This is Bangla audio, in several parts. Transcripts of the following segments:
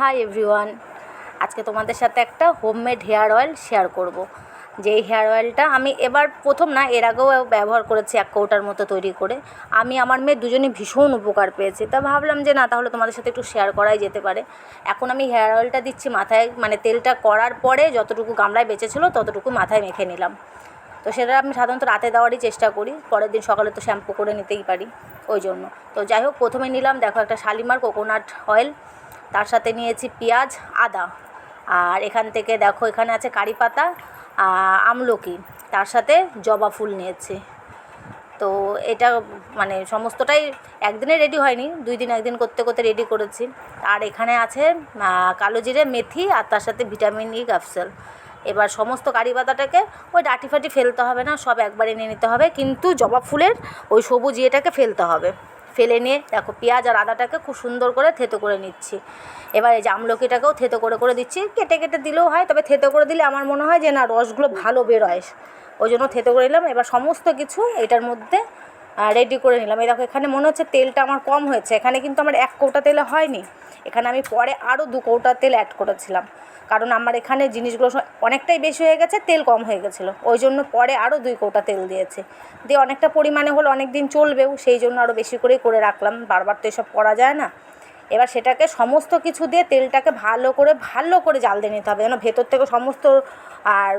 হাই এভরিওয়ান, আজকে তোমাদের সাথে একটা হোমমেড হেয়ার অয়েল শেয়ার করব। যে হেয়ার অয়েলটা আমি এবার প্রথম না, এর আগেও ব্যবহার করেছি এক কৌটার মতো তৈরি করে। আমি, আমার মেয়ে দুজনই ভীষণ উপকার পেয়েছি। তা ভাবলাম যে না, তাহলে তোমাদের সাথে একটু শেয়ার করাই যেতে পারে। এখন আমি হেয়ার অয়েলটা দিচ্ছি মাথায় মানে তেলটা করার পরে যতটুকু গামলায় বেঁচেছিলো ততটুকু মাথায় মেখে নিলাম। তো সেটা আমি সাধারণত রাতে দেওয়ারই চেষ্টা করি, পরের দিন সকালে তো শ্যাম্পু করে নিতেই পারি, ওই জন্য। তো যাই হোক, প্রথমে নিলাম, দেখো একটা শালিমার কোকোনাট অয়েল তার সাথে নিয়েছি পেঁয়াজ, আদা। আর এখান থেকে দেখো, এখানে আছে কারি পাতা আমলকি। তার সাথে জবা ফুল নিয়েছি। তো এটা মানে সমস্তটাই একদিনে রেডি হয়নি, দুই দিন একদিন করতে করতে রেডি করেছি। আর এখানে আছে কালো জিরে, মেথি, আর তার সাথে ভিটামিন ই ক্যাপসুল এবার সমস্ত কারি পাতাটাকে ওই ডাটি ফাটি ফেলতে হবে না, সব একবারে নিয়ে নিতে হবে। কিন্তু জবা ফুলের ওই সবুজ ইয়েটাকে ফেলতে হবে। ফেলে নিয়ে দেখো পেঁয়াজ আর আদাটাকে খুব সুন্দর করে থেতো করে নিচ্ছি। এবার এই আমলকিটাকেও থেতো করে করে দিচ্ছি। কেটে কেটে দিলেও হয়, তবে থেতো করে দিলে আমার মনে হয় যে না, রসগুলো ভালো বেরোয়। ওই জন্য থেতো করে নিলাম। এবার সমস্ত কিছু এটার মধ্যে রেডি করে নিলাম। এই দেখো, এখানে মনে হচ্ছে তেলটা আমার কম হয়েছে। এখানে কিন্তু আমার এক কৌটা তেলে হয়নি। এখানে আমি পরে আরও দু কৌটা তেল অ্যাড করেছিলাম। কারণ আমার এখানে জিনিসগুলো অনেকটাই বেশি হয়ে গেছে, তেল কম হয়ে গেছিল। ওই জন্য পরে আরও দুই কৌটা তেল দিয়েছে। দিয়ে অনেকটা পরিমাণে হলো অনেক দিন চলবেও, সেই জন্য আরও বেশি করেই করে রাখলাম। বারবার তো এসব করা যায় না। এবার সেটাকে সমস্ত কিছু দিয়ে তেলটাকে ভালো করে ভালো করে জাল দিয়ে নিতে হবে যেন ভেতর থেকে সমস্ত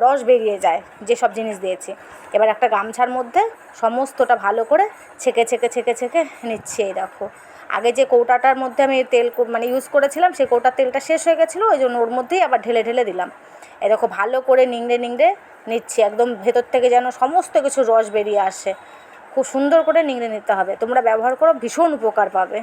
রস বেরিয়ে যায় যেসব জিনিস দিয়েছি। এবার একটা গামছার মধ্যে সমস্তটা ভালো করে ছেঁকে ছেঁকে ছেঁকে ছেঁকে নিচ্ছি এই দেখো। আগে যে কৌটাটার মধ্যে আমি তেল মানে ইউজ করেছিলাম সেই কৌটার তেলটা শেষ হয়ে গেছিল, ওই জন্য ওর মধ্যেই আবার ঢেলে ঢেলে দিলাম। এই দেখো ভালো করে নিংড়ে নিংড়ে নিচ্ছি, একদম ভেতর থেকে যেন সমস্ত কিছু রস বেরিয়ে আসে। খুব সুন্দর করে নিংড়ে নিতে হবে। তোমরা ব্যবহার করো, ভীষণ উপকার পাবে।